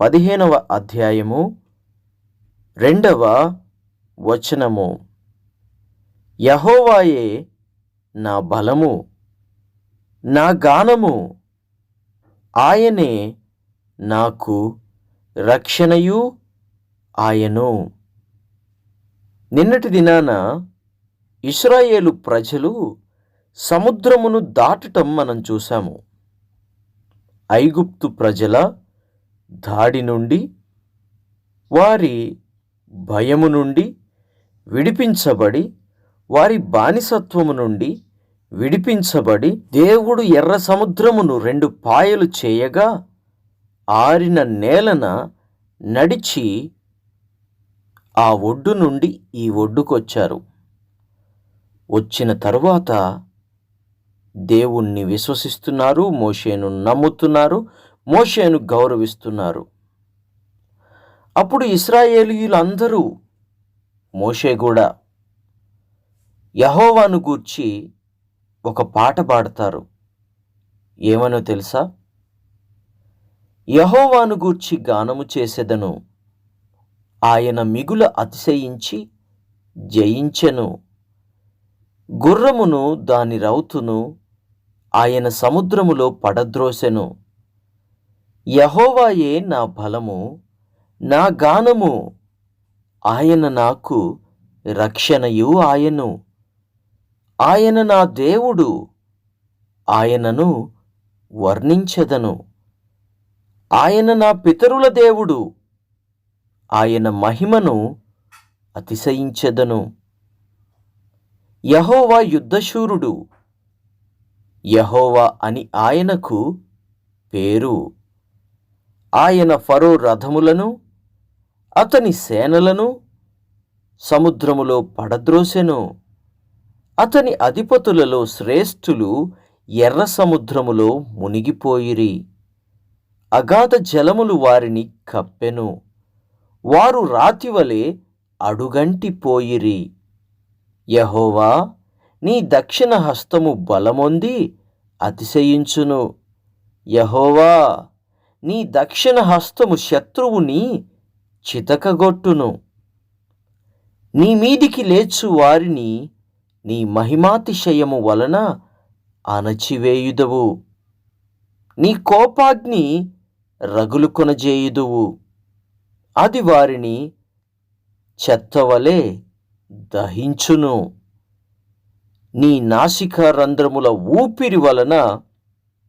పదిహేనవ అధ్యాయము రెండవ వచనము. యహోవాయే నా బలము నా గానము ఆయనే నాకు రక్షణయు ఆయను. నిన్నటి దినాన ఇస్రాయేలు ప్రజలు సముద్రమును దాటటం మనం చూసాము ఐగుప్తు ప్రజల దాడి నుండి వారి భయము నుండి విడిపించబడి వారి బానిసత్వము నుండి విడిపించబడి దేవుడు ఎర్ర సముద్రమును రెండు పాయలు చేయగా ఆరిన నేలన నడిచి ఆ ఒడ్డు నుండి ఈ ఒడ్డుకొచ్చారు. వచ్చిన తరువాత దేవుణ్ణి విశ్వసిస్తున్నారు మోషేను నమ్ముతున్నారు మోషేను గౌరవిస్తున్నారు. అప్పుడు ఇస్రాయేలీయులందరూ మోషే కూడా యహోవాను గూర్చి ఒక పాట పాడతారు. ఏమనో తెలుసా? యహోవాను గూర్చి గానము చేసేదను. ఆయన మిగుల అతిశయించి జయించెను. గుర్రమును దాని రౌతును ఆయన సముద్రములో పడద్రోసెను. యహోవాయే నా బలము నా గానము. ఆయన నాకు రక్షణయు ఆయను. ఆయన నా దేవుడు ఆయనను వర్ణించెదను. ఆయన నా పితరుల దేవుడు ఆయన మహిమను అతిశయించెదను. యహోవా యుద్ధశూరుడు యహోవా అని ఆయనకు పేరు. ఆయన ఫరో రథములను అతని సేనలను సముద్రములో పడద్రోసెను. అతని అధిపతులలో శ్రేష్ఠులు ఎర్ర సముద్రములో మునిగిపోయిరి. అగాధ జలములు వారిని కప్పెను. వారు రాతివలే అడుగంటిపోయిరి. యహోవా నీ దక్షిణ హస్తము బలమొంది అతిశయించును. యహోవా నీ దక్షిణ హస్తము శత్రువుని చితకగొట్టును. నీ మీదికి లేచు వారిని నీ మహిమాతిశయము వలన అణచివేయుదవు. నీ కోపాగ్ని రగులు కొనజేయుదువు అది వారిని చెత్తవలే దహించును. నీ నాసిక రంధ్రముల ఊపిరి వలన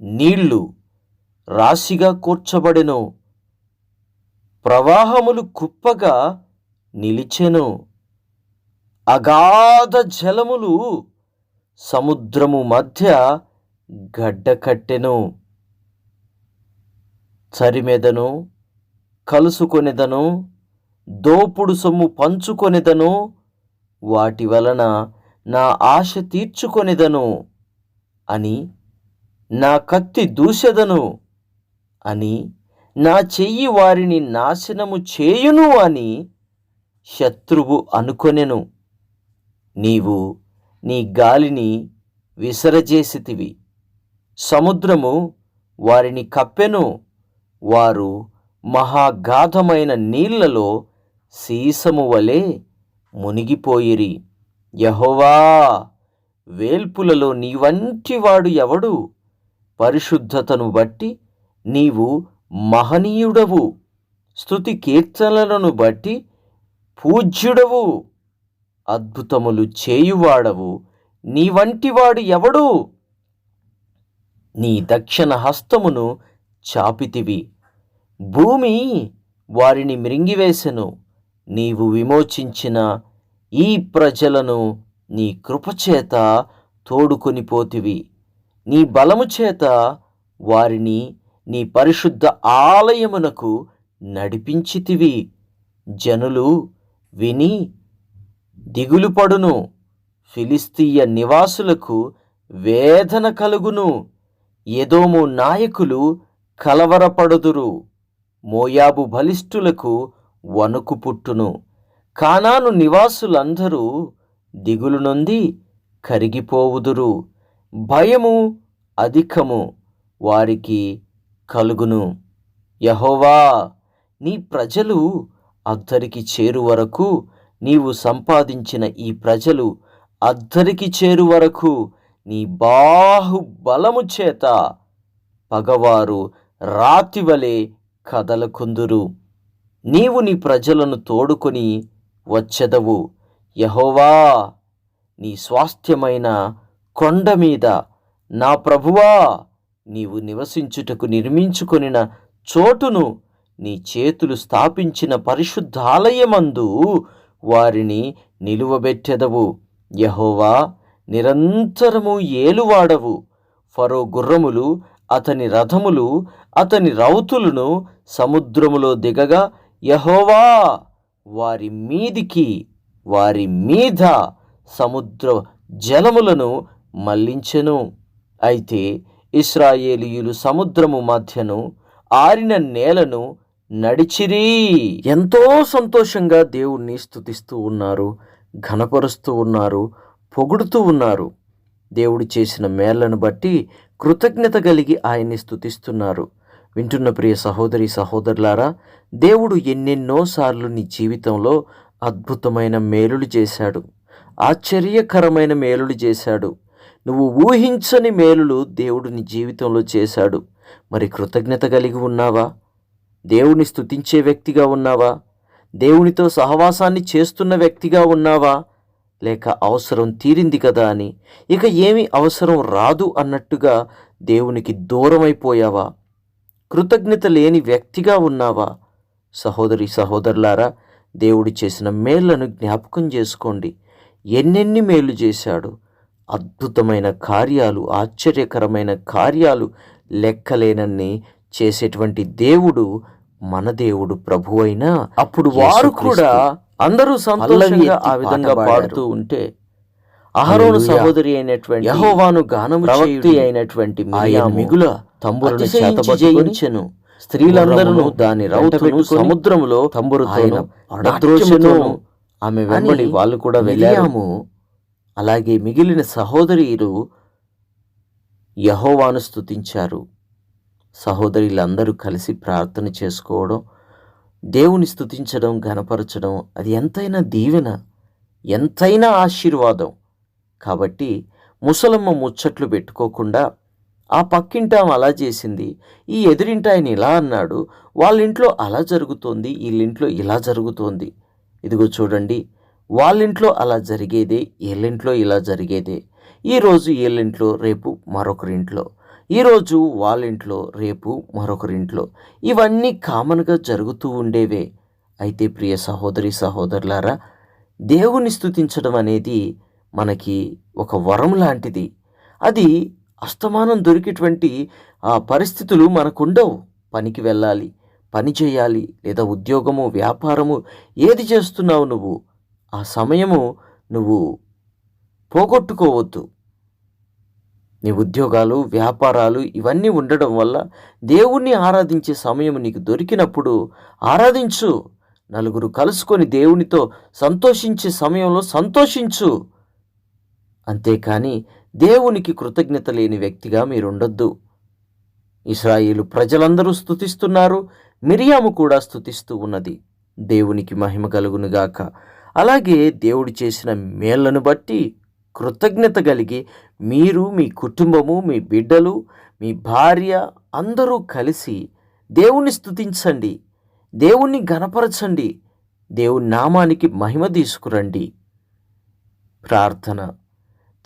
నీళ్ళు రాశిగా కూర్చబడెను. ప్రవాహములు కుప్పగా నిలిచెను. అగాధ జలములు సముద్రము మధ్య గడ్డకట్టెను. చరిమెదను కలుసుకొనెదను దోపుడు సొమ్ము పంచుకొనెదను. వాటి వలన నా ఆశ తీర్చుకొనెదను అని నా కత్తి దూసెదను. అని నా చెయ్యి వారిని నాశనము చేయును అని శత్రువు అనుకొనెను. నీవు నీ గాలిని విసరజేసితివి. సముద్రము వారిని కప్పెను. వారు మహాగాధమైన నీళ్ళలో సీసము వలె మునిగిపోయిరి. యహోవా వేల్పులలో నీ వంటి వాడు ఎవడు? పరిశుద్ధతను బట్టి నీవు మహనీయుడవు. స్తుతి కీర్తనలను బట్టి పూజ్యుడవు. అద్భుతములు చేయువాడవు. నీ వంటివాడు ఎవడు? నీ దక్షిణ హస్తమును చాపితివి. భూమి వారిని మృంగివేసెను. నీవు విమోచించిన ఈ ప్రజలను నీ కృపచేత తోడుకొని పోతివి. నీ బలము చేత వారిని నీ పరిశుద్ధ ఆలయమునకు నడిపించితివి. జనులు విని దిగులుపడును ఫిలిస్తీయ నివాసులకు వేదన కలుగును. ఎదోము నాయకులు కలవరపడుదురు. మోయాబు బలిష్ఠులకు వణుకు పుట్టును. కానాను నివాసులందరూ దిగులు నొంది కరిగిపోవుదురు. భయము అధికము. వారికి కలుగును. యహోవా నీ ప్రజలు అద్దరికి చేరు వరకు నీవు సంపాదించిన ఈ ప్రజలు అద్దరికి చేరు వరకు నీ బాహుబలము చేత పగవారు రాతివలే కదలకుందురు. నీవు నీ ప్రజలను తోడుకొని వచ్చెదవు. యహోవా నీ స్వాస్థ్యమైన కొండ మీద నా ప్రభువా నీవు నివసించుటకు నిర్మించుకొనిన చోటును నీ చేతులు స్థాపించిన పరిశుద్ధాలయమందు వారిని నిలువబెట్టెదవు. యహోవా నిరంతరము ఏలువాడవు. ఫరో గుర్రములు అతని రథములు అతని రౌతులను సముద్రములో దిగగా యహోవా వారి మీదికి వారి మీద సముద్ర జలములను మళ్ళించెను అయితే ఇస్రాయేలీయులు సముద్రము మధ్యను ఆరిన నేలను నడిచిరి. ఎంతో సంతోషంగా దేవుణ్ణి స్థుతిస్తూ ఉన్నారు ఘనపరుస్తూ ఉన్నారు పొగుడుతూ ఉన్నారు. దేవుడు చేసిన మేళ్ళను బట్టి కృతజ్ఞత కలిగి ఆయన్ని స్థుతిస్తున్నారు వింటున్న ప్రియ సహోదరి సహోదరులారా దేవుడు ఎన్నెన్నోసార్లు నీ జీవితంలో అద్భుతమైన మేలులు చేశాడు ఆశ్చర్యకరమైన మేలులు చేశాడు. నువ్వు ఊహించని మేలులు దేవుడు నీ జీవితంలో చేశాడు. మరి కృతజ్ఞత కలిగి ఉన్నావా? దేవుని స్తుతించే వ్యక్తిగా ఉన్నావా? దేవునితో సహవాసాన్ని చేస్తున్న వ్యక్తిగా ఉన్నావా? లేక అవసరం తీరింది కదా అని ఇక ఏమి అవసరం రాదు అన్నట్టుగా దేవునికి దూరమైపోయావా? కృతజ్ఞత లేని వ్యక్తిగా ఉన్నావా? సహోదరి సహోదరులారా దేవుడు చేసిన మేళ్ళను జ్ఞాపకం చేసుకోండి. ఎన్నెన్ని మేలు చేశాడు? అద్భుతమైన కార్యాలు ఆశ్చర్యకరమైన కార్యాలు లెక్కలేనన్ని చేసేటువంటి దేవుడు మన దేవుడు ప్రభు అయినా అప్పుడు వారు కూడా అందరూ సంతోషంగా ఆ విధంగా పాడుతూ ఉంటే అహరోను సహోదరి అయినటువంటి యహోవాను గానము ప్రవక్తి అయినటువంటి ఆయన మిగుల తంబురును చేతబట్టుకొనిచెను స్త్రీలందరూ దాని రౌతును సముద్రములో తంబురుతోను అడద్రోషను ఆమె వెంబడి వాళ్ళు కూడా వెళ్ళాము అలాగే మిగిలిన సహోదరీలు యహోవాను స్థుతించారు సహోదరులందరూ కలిసి ప్రార్థన చేసుకోవడం దేవుని స్థుతించడం ఘనపరచడం అది ఎంతైనా దీవెన ఎంతైనా ఆశీర్వాదం. కాబట్టి ముసలమ్మ ముచ్చట్లు పెట్టుకోకుండా ఆ పక్కింట అలా చేసింది ఈ ఎదురింట ఆయన ఇలా అన్నాడు వాళ్ళ ఇంట్లో అలా జరుగుతోంది వీళ్ళింట్లో ఇలా జరుగుతోంది. ఇదిగో చూడండి వాళ్ళింట్లో అలా జరిగేదే వీళ్ళింట్లో ఇలా జరిగేదే. ఈరోజు వీళ్ళింట్లో రేపు మరొకరింట్లో. ఈరోజు వాళ్ళింట్లో రేపు మరొకరింట్లో. ఇవన్నీ కామన్గా జరుగుతూ ఉండేవే. అయితే ప్రియ సహోదరి సహోదరులారా దేవుని స్తుతించడం అనేది మనకి ఒక వరం లాంటిది. అది అస్తమానం దొరికేటువంటి ఆ పరిస్థితులు మనకుండవు. పనికి వెళ్ళాలి పని చేయాలి లేదా ఉద్యోగము వ్యాపారము ఏది చేస్తున్నావు నువ్వు? ఆ సమయము నువ్వు పోగొట్టుకోవద్దు. నీ ఉద్యోగాలు వ్యాపారాలు ఇవన్నీ ఉండడం వల్ల దేవుణ్ణి ఆరాధించే సమయం నీకు దొరికినప్పుడు ఆరాధించు. నలుగురు కలుసుకొని దేవునితో సంతోషించే సమయంలో సంతోషించు. అంతేకాని దేవునికి కృతజ్ఞత లేని వ్యక్తిగా మీరుండొద్దు. ఇస్రాయిలు ప్రజలందరూ స్థుతిస్తున్నారు మిరియాము కూడా స్థుతిస్తూ ఉన్నది. దేవునికి మహిమ కలుగునుగాక. అలాగే దేవుడు చేసిన మేళ్ళను బట్టి కృతజ్ఞత కలిగి మీరు మీ కుటుంబము మీ బిడ్డలు మీ భార్య అందరూ కలిసి దేవుణ్ణి స్థుతించండి దేవుణ్ణి గనపరచండి దేవుని నామానికి మహిమ తీసుకురండి. ప్రార్థన.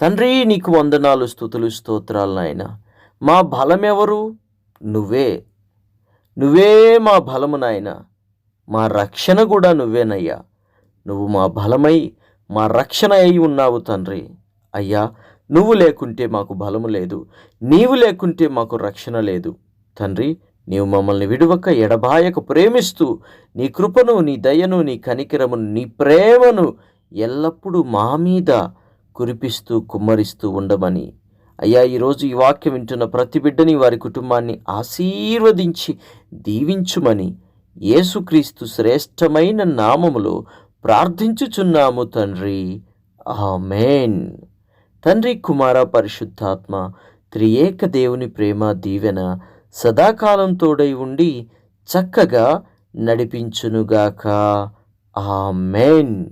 తండ్రి నీకు వందనాలు స్థుతులు స్తోత్రాలు నాయన. మా బలమెవరు? నువ్వే. నువ్వే మా బలము నాయన. మా రక్షణ కూడా నువ్వేనయ్యా. నువ్వు మా బలమై మా రక్షణ అయి ఉన్నావు తండ్రి. అయ్యా నువ్వు లేకుంటే మాకు బలము లేదు. నీవు లేకుంటే మాకు రక్షణ లేదు. తండ్రి నీవు మమ్మల్ని విడువక ఎడబాయక ప్రేమిస్తూ నీ కృపను నీ దయను నీ కనికరమును నీ ప్రేమను ఎల్లప్పుడూ మా మీద కురిపిస్తూ కుమ్మరిస్తూ ఉండమని. అయ్యా ఈరోజు ఈ వాక్యం వింటున్న ప్రతి బిడ్డని వారి కుటుంబాన్ని ఆశీర్వదించి దీవించుమని యేసుక్రీస్తు శ్రేష్టమైన నామములో ప్రార్థించుచున్నాము తండ్రి. ఆమెన్. తండ్రి కుమార పరిశుద్ధాత్మ త్రియేక దేవుని ప్రేమ దీవెన సదాకాలం తోడై ఉండి చక్కగా నడిపించునుగాక. ఆమెన్.